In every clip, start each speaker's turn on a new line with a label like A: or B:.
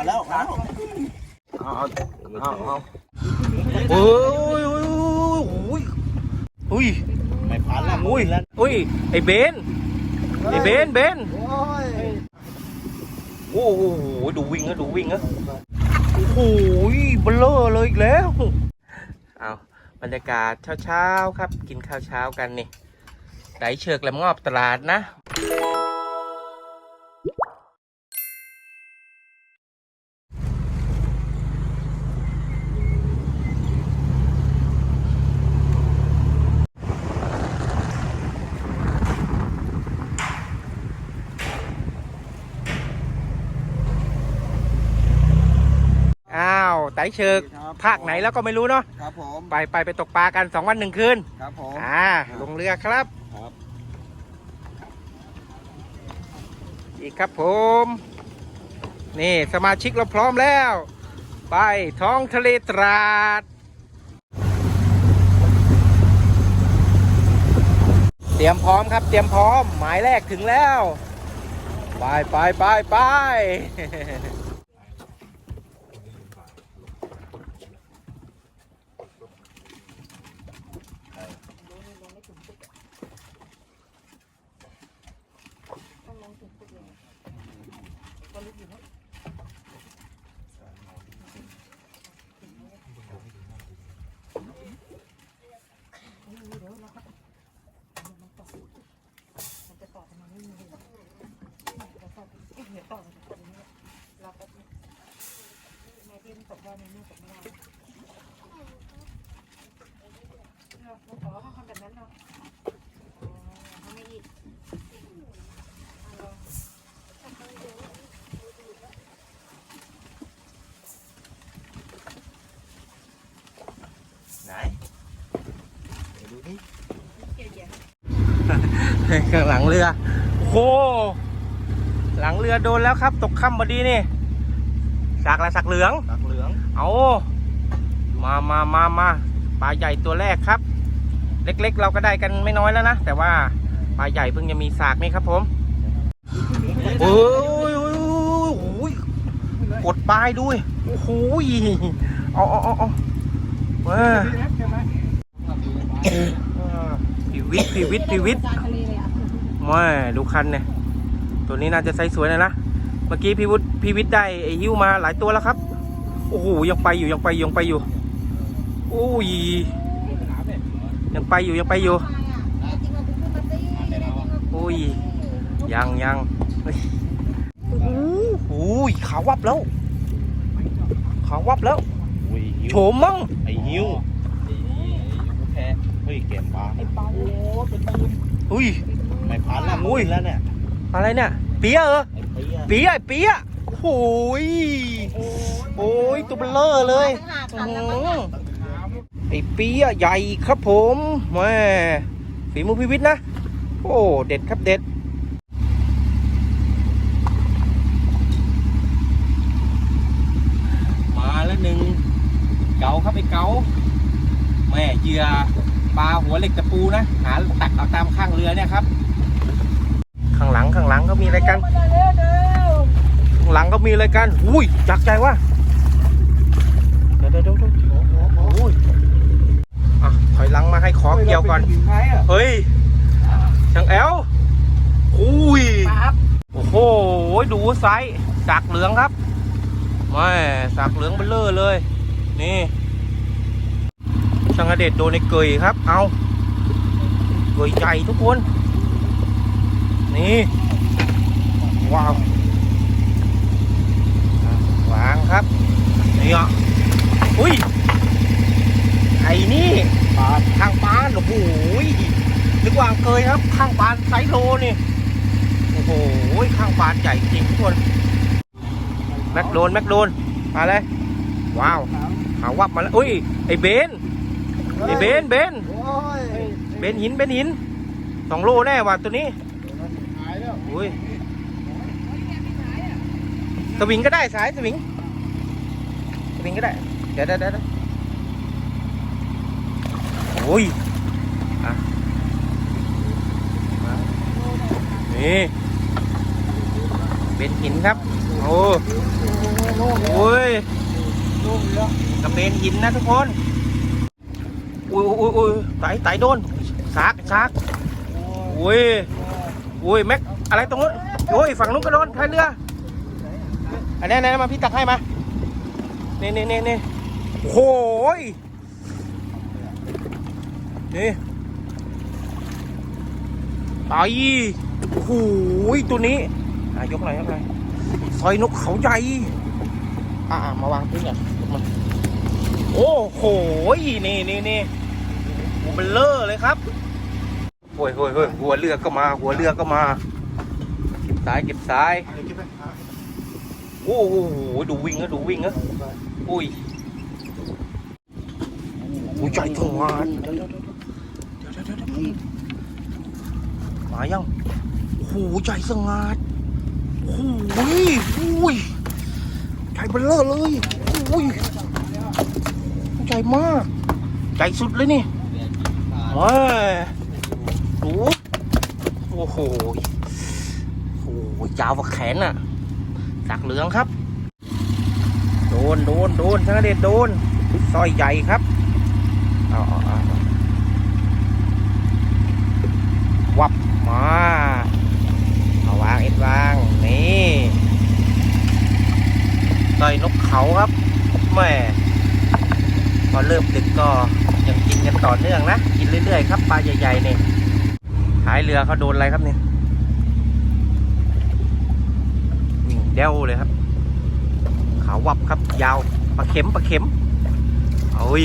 A: มาแล้วมาแล้ว
B: เอาเอาเอาโอ้ยโอ้ยโอ้ยโอ้ย
A: ไม่ผ่านแล้ว
B: โอ้ย
A: แล้ว
B: โอ้ยไอ้เบนไอ้เบนเบน
A: โอ้ย
B: โอ้โหดูวิ่งนะดูวิ่งนะโอ้โหเบลอเลยอีกแล้วเอาบรรยากาศเช้าๆครับ กินข้าวเช้ากันนี่ไดเชือกแหลมงอบตลาดนะ อ้าวไตเชือกภาคไหนแล้วก็ไม่รู้เนาะ
A: ครับผม
B: ไปไปไปตกปลากันสองวันหนึ่งคืน
A: ครับผม
B: อ่าลงเรือครับ
A: ครับ
B: อีกครับผม นี่สมาชิกเราพร้อมแล้ว ไปท้องทะเลตราด เตรียมพร้อมครับเตรียมพร้อม หมายแรกถึงแล้ว ไปไปไปไป
A: ไหนเดี๋ยวดูนี่
B: ข้างหลังเรือโอ้หลังเรือโดนแล้วครับ ตกค่ำพอดีนี่สักอะไรสักเหลือง
A: ตักเหลือง
B: เอามามามามาปลาใหญ่ตัวแรกครับ เล็กๆ เราก็ได้กันไม่น้อยแล้วนะ แต่ว่าปลาใหญ่เพิ่งจะมีสากนี่ครับผมโอ้ยโอ้ยโอ้ยกดปลายด้วยโอ้โหเอาเอาเอาเอาเว้ยพีวิทย์พีวิทย์พีวิทย์ไม่ดูคันเนี่ยตัวนี้น่าจะไซส์สวยนะนะเมื่อกี้พี่วุฒิพี่วิทย์ได้ไอ้หิ้วมาหลายตัวแล้วครับ โอ้โหยังไปอยู่ยังไปอยู่ยังไปอยู่โอ้ยยังไปอยู่ยังไปอยู่โอ้ยยังยังเฮ้ยโอ้โหขาวับแล้วขาวับแล้ว
A: อุ้ยหิว
B: โฉมมั้ง
A: ไอ้หิวไอ้แพ้เฮ้ยเก็บปลาโอ้เป็นปืน
B: อุ้ย
A: ไม่ผ่านแล้ว
B: อุ้ย
A: แล้วเนี่ย
B: อะไรเนี่ยเปียเหรอ
A: ไอ้เปี้ย
B: เปียไอ้เปีย โอ้โหยโอ้ยตัวเบลเลอร์เลย อื้อหือไอ้เปียใหญ่ครับผมแม่ฝีมือพิวิทย์นะ โอ้ เด็ดครับเด็ด มาแล้วหนึ่งเก๋าครับไอ้เก๋าแม่เหยื่อปลาหัวเหล็กตะปูนะ หาตักเอาตามข้างเรือเนี่ยครับ ข้างหลังข้างหลังก็มีอะไรกันข้าง หลังก็มีอะไรกันอุ้ยจักใจว่าเดี๋ยวเดี๋ยวเดี๋ยวโอ้ยอะถอยหลังมาให้ขอเกี่ยวก่อน เฮ้ยช่างแอลอุ้ยโอ้โห ดูไซส์สากเหลืองครับแม่สากเหลืองเบลเลอร์เลย นี่ช่างเดชโดนในเกยครับ เอาเกยใหญ่ทุกคน นี่ ว้าว วาง ครับนี่อะอุ้ยไอ้นี่ปลาข้างปานโอ้โหนึกว่าเกยครับ ข้างปานไซส์โลนี่โอ้โหข้างปานใหญ่จริงทุกคนแม็กโดนแม็กโดนมาเลยว้าวหาวับมาแล้วอุ้ยไอ้เบนไอ้เบนเบน
A: โอ้ย
B: เบนหินเบนหินสองโลแน่ว่ะตัวนี้
A: หายแล้ว
B: อุ้ยสวิงก็ได้สายสวิง สวิงก็ได้ เดี๋ยวเดี๋ยวเดี๋ยวโอ้ยอะนี่ เป็นหินครับ โอ้
A: โล่งเลย
B: โอ้ย
A: โล่งเลย
B: กระเบนหินนะทุกคนอุ้ยอุ้ยอุ้ยไต่ไต่โดนซากซากอุ้ยอุ้ยแม็กอะไรตรงนู้นโอ้ยฝั่งนู้นก็โดนท้ายเรืออันนี้อันนี้มาพี่ตักให้มา นี่นี่นี่นี่โอ้โหยนี่ไตโอ้โหยตัวนี้อะยกหน่อยยกหน่อยซอยนกเขาใหญ่อะอะมาวางพื้นก่อนมาโอ้โหยนี่นี่นี่โอ้เบลเลอร์เลยครับโอ้ยโอ้ยโอ้ยหัวเรือก็มา หัวเรือก็มาเก็บสายเก็บสายโอ้โหดูวิ่งนะดูวิ่งนะ อุ้ยอุ้ยใจทวารเดี๋ยวเดี๋ยวเดี๋ยวเดี๋ยวเดี๋ยวเดี๋ยวเดี๋ยวมายังโอ้โหใจสงัดโอ้โหอุ้ยใจเบลเลอร์เลยโอ้ยใจมาก ใจสุดเลยนี่เฮ้ยโอ้โหโอ้โหยาวกว่าแขนอะสักเหลืองครับ นโดนโดนช่างเด็ดโดนสร้อยใหญ่ครับวับมาเอาวางเอ็ดวาง นี่สร้อยนกเขาครับแม่พอเริ่มดึกก็ยังกินกันต่อเนื่องนะ กินเรื่อยๆครับปลาใหญ่ๆเนี่ท้ายเรือเขาโดนอะไรครับเนี่ยเด้วเลยครับาววับครับ ยาวปลาเข็มปลาเข็มโอ้ย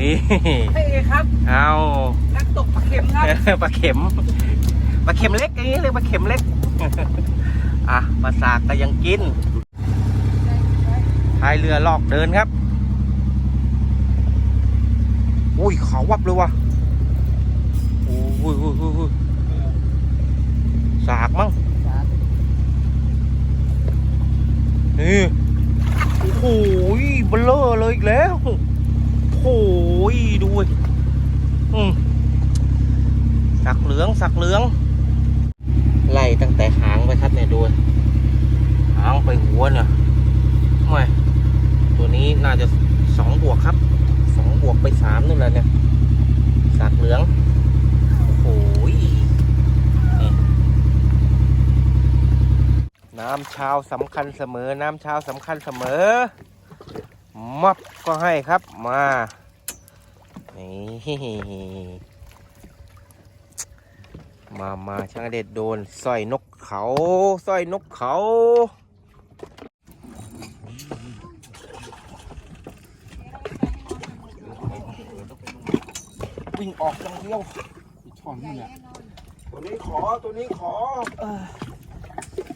B: นี่
C: เฮ้ครับ
B: เอา
C: นักตกปลาเค็มครับ
B: ปลาเข็มปลาเข็มเล็กอย่างนี้เลยปลาเข็มเล็กอะปลาสากก็ยังกินพายเรือลอกเดินครับอุ้ยขาววับเลยว่ะโอ้ยโอ้ยโอ้ยโอ้ยสากมั้ง นี่โอ้โหเบลเลอร์เลยอีกแล้วโอ้โหดูดิอืมสักเหลืองสักเหลือง ไล่ตั้งแต่หางไปครับเนี่ยดูหางไปหัวเนี่ยไม่ตัวนี้น่าจะสองบวกครับสองบวกไปสามนู่นแหละเนี่ยสักเหลือง โอ้โหนี่ น้ำเช้าสำคัญเสมอ น้ำเช้าสำคัญเสมอมับก็ให้ครับมานี่มามาช่างเด็ดโดนสร้อยนกเขาสร้อยนกเขาวิ่งออกอย่างเดียว
A: ช่องนี่แหละ
B: ตัวนี้ขอตัวนี้ขอ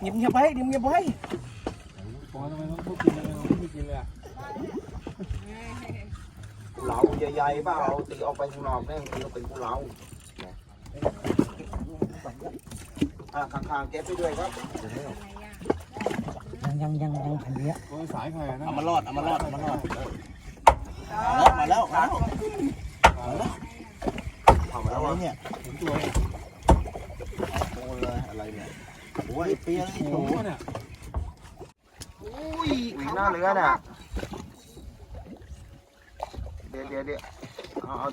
B: เงียบเงียบไว้เงียบเงียบไว้
A: พอนทำไมต้องกินทำไมต้องไม่กินเลยอะ
B: เหลาใหญ่ๆเปล่าตีออกไปข้างนอกแม่งตีออกเป็นกูเหลาอะข้างๆเก็บไปด้วยครับ
C: ยังยังยังอังขันเนี้ย
A: โอ้ยสายใครนะ
B: เอามารอดเอามารอดเอามารอดมาแล้วมาแล้วมาแล้วเอามาแล้วเนี่ย
A: ถึงตัว
B: โอ้เลยอะไรเนี่ย โอ้ยเปีย
A: โอ้โหเนี่ย
B: อุ้ยหน้าเรือน่ะเดี๋ยวเดี๋ยวเดี๋ยวเอาเอา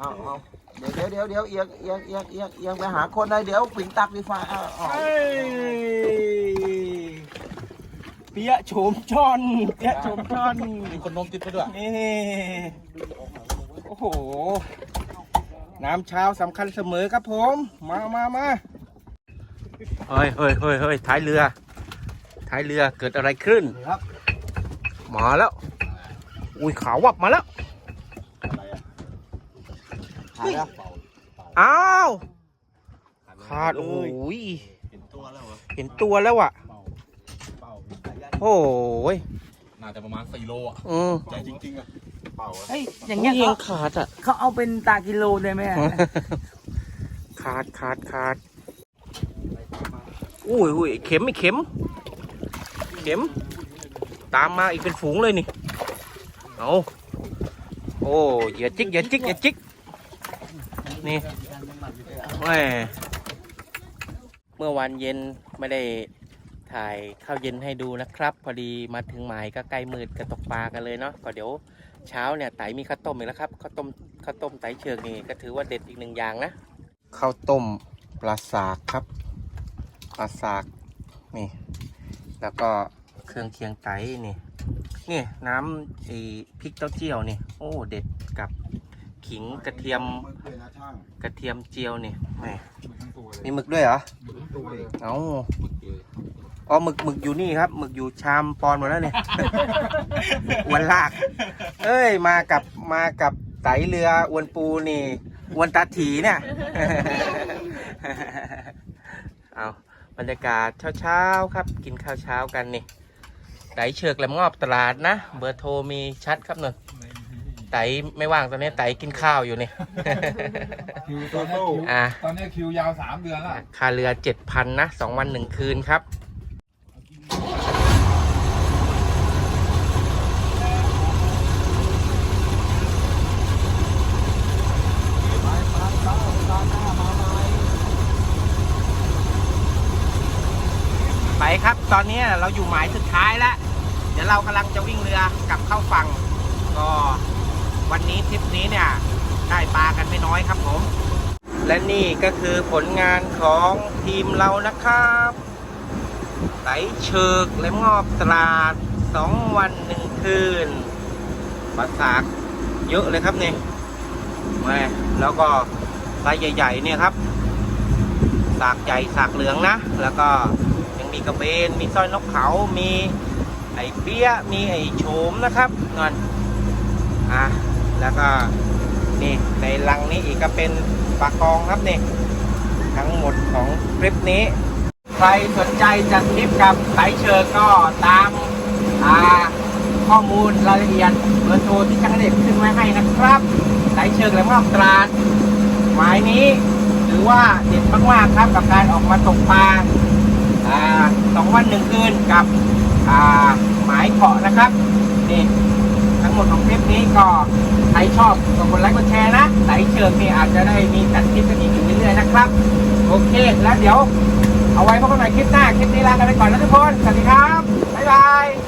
B: เอาเอาเดี๋ยวเดี๋ยวเดี๋ยวเอียงเอียงเอียงเอียงเอียงไปหาคนได้เดี๋ยวปิ่งตักดีฟ้าเอาเอาเปียะโฉมชอนเปียะโฉมชอน
A: มีคนนมติดไปด้วย
B: นี่โอ้โห น้ำเช้าสำคัญเสมอครับผม มามามา เฮ้ยเฮ้ยเฮ้ยเฮ้ยท้ายเรือ ท้ายเรือเกิดอะไรขึ้น
A: ครับ
B: มาแล้ว อุ้ยขาววับมาแล้ว
A: หายแล้ว
B: อ้าว ขาดโอ้ย
A: เห็นตัวแล้วเหรอ
B: เห็นตัวแล้วอะ
A: เป่าเป่า
B: โอ้ย
A: น่าจะประมาณ4โลอะ
B: อืม
A: ใจจริงๆอะเป่า
C: เฮ้ยอย่างเงี้ย
B: ยิ
C: เขา
B: งขาดอะ
C: เขาเอาเป็นตากิโลได้ไหมอะ
B: ขาดขาดขาด อุ้ยอุ้ยเข็มไม่เข็ม เข็ม ตามมาอีกเป็นฝูงเลยนี่เอาโอ้อย่าจิกอย่าจิกอย่าจิกนี่แหมเมื่อวานเย็นไม่ได้ถ่ายข้าวเย็นให้ดูนะครับ พอดีมาถึงหมายก็ใกล้มืดก็ตกปลากันเลยเนาะก็เดี๋ยวเช้าเนี่ยไตมีข้าวต้มอีกแล้วครับข้าวต้มข้าวต้มไตเชือกนี่ก็ถือว่าเด็ดอีกหนึ่งอย่างนะข้าวต้มปลาสากครับ ปลาสากนี่ แล้วก็เครื่องเคียงไตนี่นี่น้ำไอ้พริกเต้าเจี้ยวนี่ โอ้เด็ดกับขิงกระเทียม
A: มึกเลยนะช่าง
B: กระเทียมเจียวนี่แหม
A: มึกทั้งตัวเลย
B: มีหมึกด้วยเหรอ
A: มึกทั้งตัวเลย
B: เอ้า
A: มึกเลย
B: อ๋อหมึกหมึกอยู่นี่ครับหมึกอยู่ชามปอนหมดแล้วเนี่ยอวนลาก เอ้ยมากับมากับไตเรืออวนปูนี่อวนตาถีเนี่ยเอา บรรยากาศเช้าๆครับ กินข้าวเช้ากันนี่ไตเชือกแหลมงอบตลาดนะ เบอร์โทรมีชัดครับหนึ่งไตไม่ว่างตอนนี้ไตกินข้าวอยู่นี่
A: คิวตัวโต้
B: อะ
A: ตอนนี้คิวยาวสามเดือนละ
B: ค่าเรือเจ็ดพันนะสองวันหนึ่งคืนครับ ไปครับ ตอนนี้เราอยู่หมายสุดท้ายแล้ว เดี๋ยวเรากำลังจะวิ่งเรือกลับเข้าฝั่ง ก็วันนี้ทริปนี้เนี่ยได้ปลากันไม่น้อยครับผม และนี่ก็คือผลงานของทีมเรานะครับไตเชิกและงอบตลาดสองวันหนึ่งคืนปลาสากเยอะเลยครับนี่แม่แล้วก็ไซส์ใหญ่ ๆ เนี่ยครับ สากใหญ่สากเหลืองนะ แล้วก็ มีกระเบน มีสร้อยนกเขา มีไอ้เปี้ย มีไอ้โฉมนะครับเงินอะแล้วก็นี่ในลังนี้อีกก็เป็นปลากองครับนี่ทั้งหมดของคลิปนี้ ใครสนใจจัดทริปกับสายเชิญก็ตามอ่าข้อมูลรายละเอียดเบอร์โทรที่ช่างเด็ดขึ้นไว้ให้นะครับสายเชิงและมอบตราดหมายนี้ถือว่าเด็ดมากๆครับกับการออกมาตกปลา สองวันหนึ่งคืนกับหมายเกาะนะครับนี่ทั้งหมดของคลิปนี้ก็ใครชอบก็กดไลค์กดแชร์นะไหนเชิงนี่อาจจะได้มีจัดคลิปกันอีกอยู่เรื่อยๆนะครับ โอเคแล้วเดี๋ยว เอาไว้พบกันใหม่คลิปหน้าคลิปนี้ลากันไปก่อนแล้วทุกคนสวัสดีครับบ๊ายบาย